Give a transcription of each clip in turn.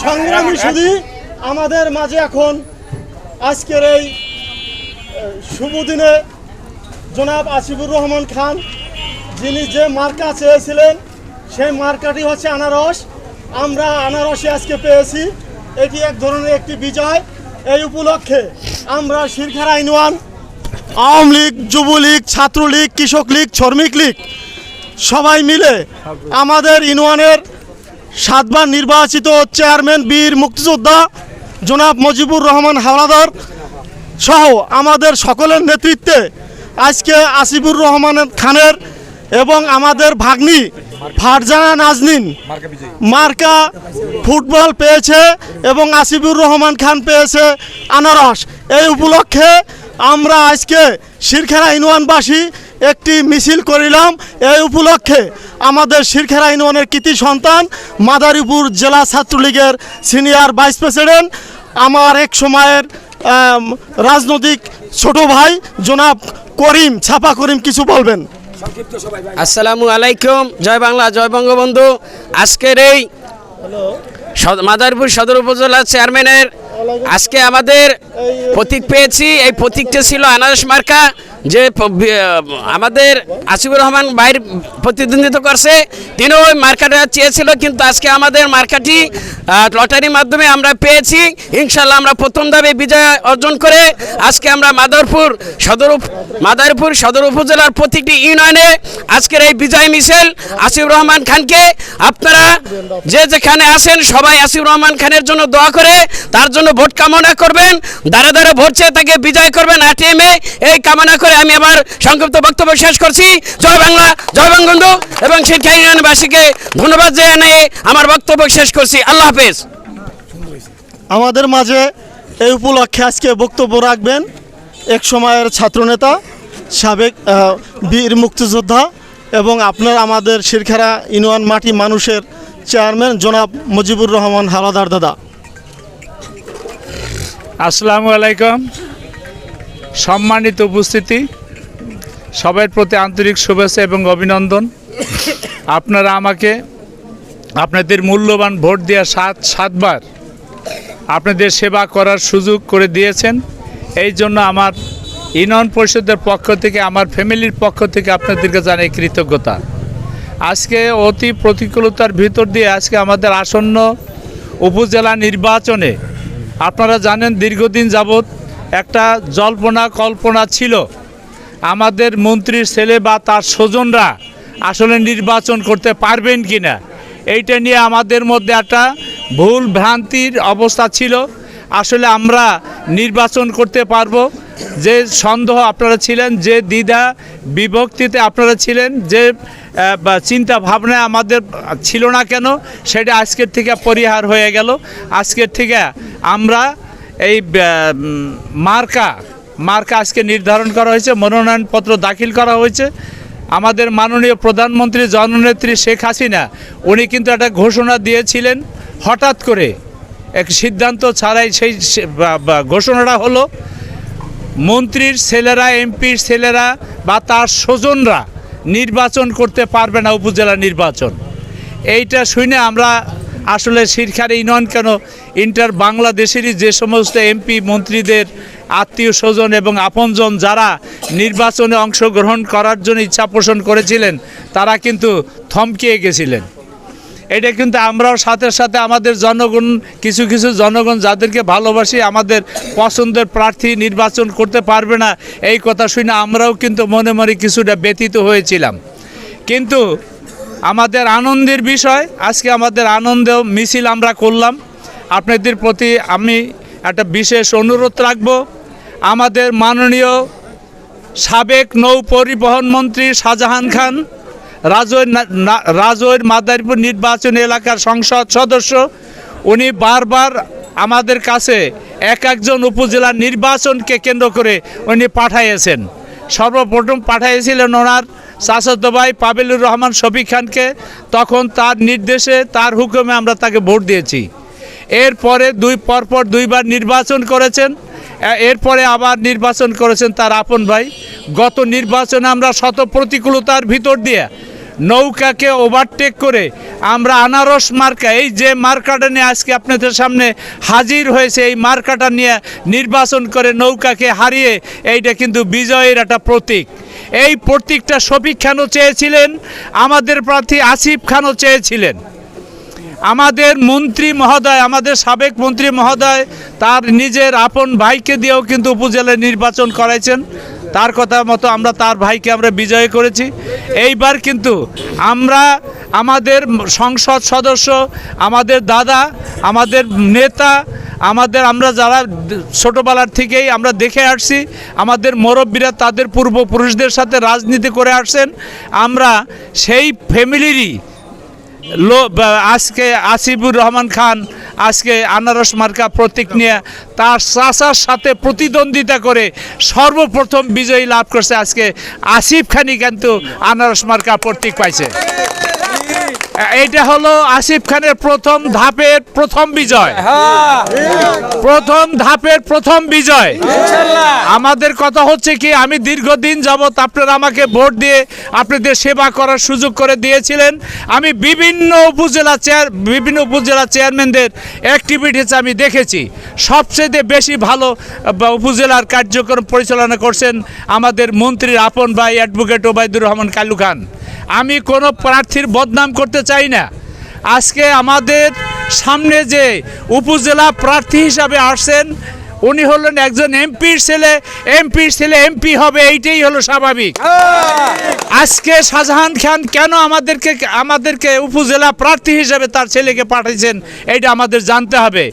সংগ্রামী শুধু আমাদের মাঝে এখন আজকের এই আহ, শুভ দিনে জনাব আসিফুর রহমান খান যিনি যে মার্কা চেয়েছিলেন সেই মার্কাটি হচ্ছে আনারস। আমরা আনারসে আজকে পেয়েছি। এটি এক ধরনের একটি বিজয়। এই উপলক্ষে আমরা শিরখারা ইনওয়ান আওয়ামী লীগ যুবলীগ ছাত্রলীগ কৃষক লীগ শ্রমিক লীগ সবাই মিলে আমাদের ইনওয়ানের সাতবার নির্বাচিত চেয়ারম্যান বীর মুক্তিযোদ্ধা জনাব মজিবুর রহমান হাওলাদার সহ আমাদের সকলের নেতৃত্বে আজকে আসিফুর রহমান খানের এবং আমাদের ভাগ্নি ফারজানা নাজনীন মার্কা ফুটবল পেয়েছে এবং আসিফুর রহমান খান পেয়েছে আনারস। এই উপলক্ষে আমরা আজকে শিরখেরা ইউনিয়নবাসী একটি মিছিল করিলাম এই উপলক্ষে আমাদের শিরখেরা ইউনিয়নের কৃতি সন্তান মাদারীপুর জেলা ছাত্রলীগের সিনিয়র ভাইস প্রেসিডেন্ট আমার এক সময়ের রাজনৈতিক ছোট ভাই জনাব করিম ছাপা করিম কিছু বলবেন। আসসালামু আলাইকুম জয় বাংলা জয় বঙ্গবন্ধু। আজকের এই মাদারীপুর সদর উপজেলা চেয়ারম্যানের আজকে আমাদের প্রতীক পেয়েছি। এই প্রতীকটা ছিল আনারস মার্কা। যে আমাদের আসিফুর রহমান বাইর প্রতিদ্বন্দ্বিতা করছে তিনি ওই মার্কাটা চেয়েছিল, কিন্তু আজকে আমাদের মার্কাটি লটারির মাধ্যমে আমরা পেয়েছি। ইনশাল্লাহ আমরা প্রথম ধাপে বিজয় অর্জন করে আজকে আমরা মাদারপুর সদর মাদারপুর সদর উপজেলার প্রতিটি ইউনিয়নে আজকের এই বিজয় মিছিল আসিফুর রহমান খানকে আপনারা যে যেখানে আছেন সবাই আসিফুর রহমান খানের জন্য দোয়া করে, তার জন্য ভোট কামনা করবেন। দাঁড়ে দাঁড়ে ভোট চেয়ে তাকে বিজয় করবেন। আটিএমে এই কামনা করে আমি আবার সংক্ষিপ্ত বক্তব্য শেষ করছি। জয় বাংলা জয় বঙ্গবন্ধু এবং শিক্ষা ইউনিয়নবাসীকে ধন্যবাদ জানিয়ে আমার বক্তব্য শেষ করছি। আল্লাহ হাফেজ। আমাদের মাঝে এই উপলক্ষে আজকে বক্তব্য রাখবেন এক সময়ের ছাত্রনেতা সাবেক আহ, বীর মুক্তিযোদ্ধা এবং আপনার আমাদের শিরখেরা ইউনিয়ন মাটি মানুষের চেয়ারম্যান জনাব মুজিবুর রহমান হালাদার দাদা। আসসালামু আলাইকুম। সম্মানিত উপস্থিতি সবার প্রতি আন্তরিক শুভেচ্ছা এবং অভিনন্দন। আপনারা আমাকে আপনাদের মূল্যবান ভোট দেওয়া সাত, সাতবার আপনাদের সেবা করার সুযোগ করে দিয়েছেন। এই জন্য আমার ইউনিয়ন পরিষদের পক্ষ থেকে, আমার ফ্যামিলির পক্ষ থেকে আপনাদেরকে জানাই কৃতজ্ঞতা। আজকে অতি প্রতিকূলতার ভিতর দিয়ে আজকে আমাদের আসন্ন উপজেলা নির্বাচনে আপনারা জানেন দীর্ঘদিন যাবৎ একটা জল্পনা, কল্পনা ছিল। আমাদের মন্ত্রীর ছেলে বা তার স্বজনরা আসলে নির্বাচন করতে পারবেন কি না এইটা নিয়ে আমাদের মধ্যে একটা ভুল ভ্রান্তির অবস্থা ছিল। আসলে আমরা নির্বাচন করতে পারব। যে সন্দেহ আপনারা ছিলেন, যে দ্বিধা বিভক্তিতে আপনারা ছিলেন, যে চিন্তা ভাবনা আমাদের ছিল না কেন, সেটা আজকের থেকে পরিহার হয়ে গেল। আজকের থেকে আমরা এই মার্কা মার্কা আজকে নির্ধারণ করা হয়েছে, মনোনয়নপত্র দাখিল করা হয়েছে। আমাদের মাননীয় প্রধানমন্ত্রী জননেত্রী শেখ হাসিনা, উনি কিন্তু একটা ঘোষণা দিয়েছিলেন, হঠাৎ করে এক সিদ্ধান্ত ছাড়াই সেই ঘোষণাটা হলো, মন্ত্রীর ছেলেরা, এমপির ছেলেরা বা তার স্বজনরা নির্বাচন করতে পারবে না উপজেলা নির্বাচন। এইটা শুনে আমরা আসলে শিরখার ইউনিয়ন কেন ইন্টার বাংলাদেশেরই যে সমস্ত এমপি, মন্ত্রীদের আত্মীয় স্বজন এবং আপনজন যারা নির্বাচনে অংশগ্রহণ করার জন্য ইচ্ছা পোষণ করেছিলেন, তারা কিন্তু থমকিয়ে গেছিলেন। এটা কিন্তু আমরাও সাথে সাথে আমাদের জনগণ, কিছু কিছু জনগণ যাদেরকে ভালোবাসি, আমাদের পছন্দের প্রার্থী নির্বাচন করতে পারবে না, এই কথা শুনে আমরাও কিন্তু মনে মনে কিছুটা ব্যতীত হয়েছিলাম। কিন্তু আমাদের আনন্দের বিষয়, আজকে আমাদের আনন্দ মিছিল আমরা করলাম। আপনাদের প্রতি আমি একটা বিশেষ অনুরোধ রাখব। আমাদের মাননীয় সাবেক নৌ পরিবহন মন্ত্রী শাহজাহান খান, রাজৈর রাজৈর মাদারীপুর নির্বাচন এলাকার সংসদ সদস্য, উনি বারবার আমাদের কাছে এক একজন উপজেলা নির্বাচনকে কেন্দ্র করে উনি পাঠাইয়েছেন। সর্বপ্রথম পাঠাইয়েছিলেন ওনার চাচাত ভাই পাবেলুর রহমান শফিক খানকে, তখন তার নির্দেশে, তার হুকুমে আমরা তাকে ভোট দিয়েছি। এরপরে দুই, পরপর দুইবার নির্বাচন করেছেন। এরপরে আবার নির্বাচন করেছেন তার আপন ভাই। গত নির্বাচনে আমরা শত প্রতিকূলতার ভিতর দিয়ে নৌকাকে ওভারটেক করে আমরা আনারস মার্কা, এই যে মার্কাটা নিয়ে আজকে আপনাদের সামনে হাজির হয়েছে, এই মার্কাটা নিয়ে নির্বাচন করে নৌকাকে হারিয়ে এইটা কিন্তু বিজয়ের একটা প্রতীক। এই প্রতীকটা শফিক খানও চেয়েছিলেন, আমাদের প্রার্থী আসিফ খানও চেয়েছিলেন। আমাদের মন্ত্রী মহোদয়, আমাদের সাবেক মন্ত্রী মহোদয় তার নিজের আপন ভাইকে দিয়েও কিন্তু উপজেলায় নির্বাচন করাইছেন। তার কথা মতো আমরা তার ভাইকে আমরা বিজয় করেছি। এইবার কিন্তু আমরা আমাদের সংসদ সদস্য, আমাদের দাদা, আমাদের নেতা, আমাদের আমরা যারা ছোটোবেলার থেকেই আমরা দেখে আসছি, আমাদের মুরব্বীরা তাদের পূর্বপুরুষদের সাথে রাজনীতি করে আসছেন। আমরা সেই ফ্যামিলিরই আজকে আসিফুর রহমান খান, আজকে আনারস মার্কা প্রতীক নিয়ে তার চাচার সাথে প্রতিদ্বন্দ্বিতা করে সর্বপ্রথম বিজয়ী লাভ করছে আজকে আসিফ খানই কিন্তু আনারস মার্কা প্রতীক পাইছে। এইটা হলো আসিফ খানের প্রথম ধাপের প্রথম বিজয়। প্রথম ধাপের প্রথম বিজয়। আমাদের কথা হচ্ছে কি আমি দীর্ঘদিন যাবৎ আপনারা আমাকে ভোট দিয়ে আপনাদের সেবা করার সুযোগ করে দিয়েছিলেন। আমি বিভিন্ন উপজেলা চেয়ার বিভিন্ন উপজেলা চেয়ারম্যানদের অ্যাক্টিভিটিস আমি দেখেছি। সবচেয়ে বেশি ভালো উপজেলার কার্যক্রম পরিচালনা করছেন আমাদের মন্ত্রীর আপন ভাই অ্যাডভোকেট ওবায়দুর রহমান কালু খান। আমি কোনো প্রার্থীর বদনাম করতে চাই না। আজকে আমাদের সামনে যে উপজেলা প্রার্থী হিসাবে আসছেন, উনি হলেন একজন এমপির ছেলে। এমপির ছেলে এমপি হবে, এইটাই হলো স্বাভাবিক। আজকে শাহজাহান খান কেন আমাদেরকে আমাদেরকে উপজেলা প্রার্থী হিসেবে তার ছেলেকে পাঠিয়েছেন, এইটা আমাদের জানতে হবে।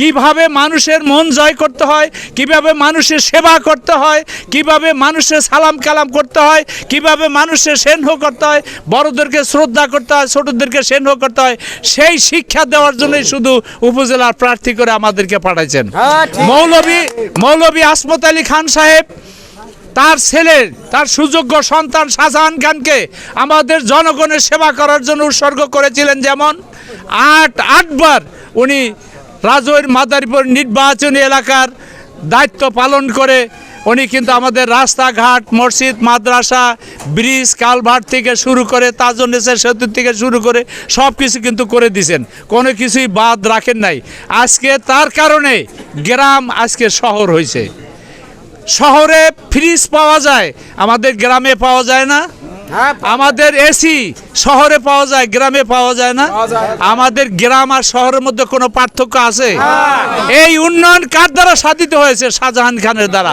কীভাবে মানুষের মন জয় করতে হয় কীভাবে মানুষের সেবা করতে হয় কীভাবে মানুষের সালাম কালাম করতে হয় কীভাবে মানুষের সেনহ করতে হয় বড়দেরকে শ্রদ্ধা করতে হয় ছোটদেরকে সেনহ করতে হয় সেই শিক্ষা দেওয়ার জন্যই শুধু উপজেলার প্রার্থী করে আমাদেরকে পাঠাইছেন। মৌলবী মৌলবী আসমত আলী খান সাহেব তার ছেলের তার সুযোগ্য সন্তান শাহজাহান খানকে আমাদের জনগণের সেবা করার জন্য উৎসর্গ করেছিলেন যেমন আট আটবার উনি রাজৈর মাদারীপুর নির্বাচনী এলাকার দায়িত্ব পালন করে উনি কিন্তু আমাদের রাস্তাঘাট, মসজিদ, মাদ্রাসা, ব্রিজ, কালভার্ট থেকে শুরু করে তাজনেসের সেতু থেকে শুরু করে সব কিছু কিন্তু করে দিয়েছেন কোনো কিছুই বাদ রাখেন নাই। আজকে তার কারণে গ্রাম আজকে শহর হয়েছে। শহরে ফ্রিজ পাওয়া যায়, আমাদের গ্রামে পাওয়া যায় না। আমাদের এসি শহরে পাওয়া যায় গ্রামে পাওয়া যায় না? আমাদের গ্রাম আর শহরের মধ্যে কোনো পার্থক্য আছে? এই উন্নয়ন কার দ্বারা সাধিত হয়েছে? শাহজাহান খানের দ্বারা।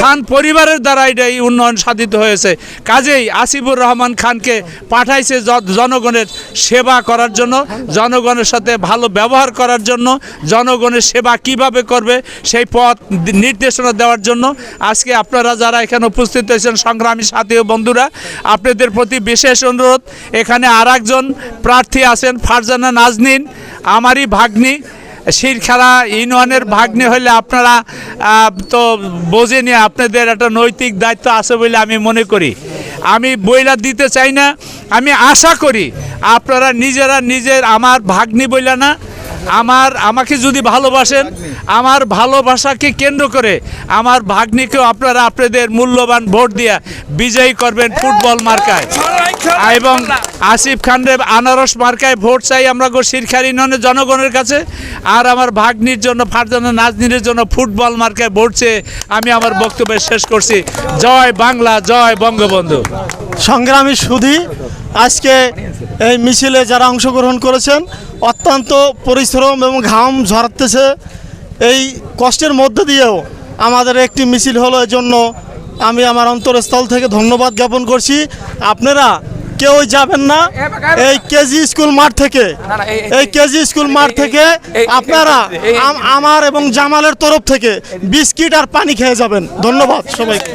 খান পরিবারের দ্বারা এটা এই উন্নয়ন সাধিত হয়েছে। কাজেই আসিফুর রহমান খানকে পাঠাইছে জনগণের সেবা করার জন্য জনগণের সাথে ভালো ব্যবহার করার জন্য জনগণের সেবা কীভাবে করবে সেই পথ নির্দেশনা দেওয়ার জন্য। আজকে আপনারা যারা এখানে উপস্থিত হয়েছেন সংগ্রামী সাথী ও বন্ধুরা আপনাদের প্রতি বিশেষ অনুরোধ, এখানে আর একজন প্রার্থী আছেন, ফারজানা নাজনীন, আমারই ভাগ্নি। শিরখারা ইউনিয়নের ভাগ্নি হলে আপনারা তো বোঝেনি আপনাদের একটা নৈতিক দায়িত্ব আছে বলে আমি মনে করি। আমি বইলা দিতে চাই না, আমি আশা করি আপনারা নিজেরা নিজের আমার ভাগ্নি বইলা না আমার আমাকে যদি ভালোবাসেন আমার ভালোবাসাকে কেন্দ্র করে আমার ভাগ্নিকেও আপনারা আপনাদের মূল্যবান ভোট দিয়ে বিজয়ী করবেন ফুটবল মার্কায়। এবং আসিফ খানের আনারস মার্কায় ভোট চাই আমরা গো শিরখার ইউনিয়নের জনগণের কাছে। আর আমার ভাগ্নির জন্য ফারজানা নাজনীনের জন্য ফুটবল মার্কায় ভোট চেয়ে আমি আমার বক্তব্য শেষ করছি। জয় বাংলা জয় বঙ্গবন্ধু। সংগ্রামী সুধী আজকে এই মিছিলে যারা অংশগ্রহণ করেছেন অত্যন্ত পরিশ্রম এবং ঘাম ঝরাতেছে এই কষ্টের মধ্যে দিয়েও আমাদের একটি মিছিল হলো এজন্য আমি আমার অন্তরস্থল থেকে ধন্যবাদ জ্ঞাপন করছি। আপনারা কেউ যাবেন না। এই কেজি স্কুল মাঠ থেকে, এই কেজি স্কুল মাঠ থেকে আপনারা আমার এবং জামালের তরফ থেকে বিস্কিট আর পানি খেয়ে যাবেন। ধন্যবাদ সবাইকে।